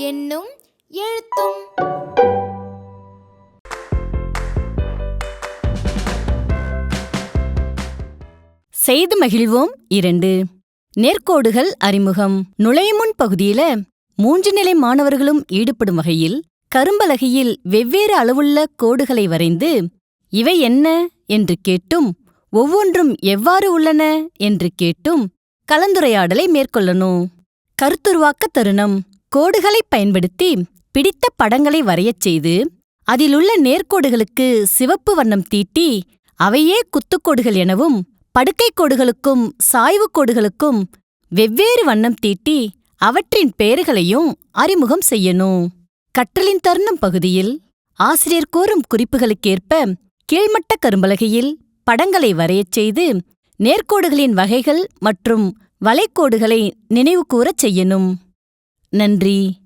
என்னும் எழுத்தும். செய்து மகிழ்வோம். இரண்டு. நேர்க்கோடுகள் அறிமுகம். நுழையுமுன் பகுதியில மூன்று நிலை மாணவர்களும் ஈடுபடும் வகையில் கரும்பலகையில் வெவ்வேறு அளவுள்ள கோடுகளை வரைந்து இவை என்ன என்று கேட்டும் ஒவ்வொன்றும் எவ்வாறு உள்ளன என்று கேட்டும் கலந்துரையாடலை மேற்கொள்ளணும். கருத்துருவாக்க தருணம். கோடுகளைப் பயன்படுத்தி பிடித்த படங்களை வரையச் செய்து அதிலுள்ள நேர்கோடுகளுக்கு சிவப்பு வண்ணம் தீட்டி அவையே குத்துக்கோடுகள் எனவும் படுக்கைக் கோடுகளுக்கும் சாய்வுக் கோடுகளுக்கும் வெவ்வேறு வண்ணம் தீட்டி அவற்றின் பெயர்களையும் அறிமுகம் செய்யணும். கற்றலின் தருணம் பகுதியில் ஆசிரியர் கூறும் குறிப்புகளுக்கேற்ப கீழ்மட்ட கரும்பலகையில் படங்களை வரையச் செய்து நேர்க்கோடுகளின் வகைகள் மற்றும் வளைக்கோடுகளை நினைவுகூரச் செய்யணும். நன்றி.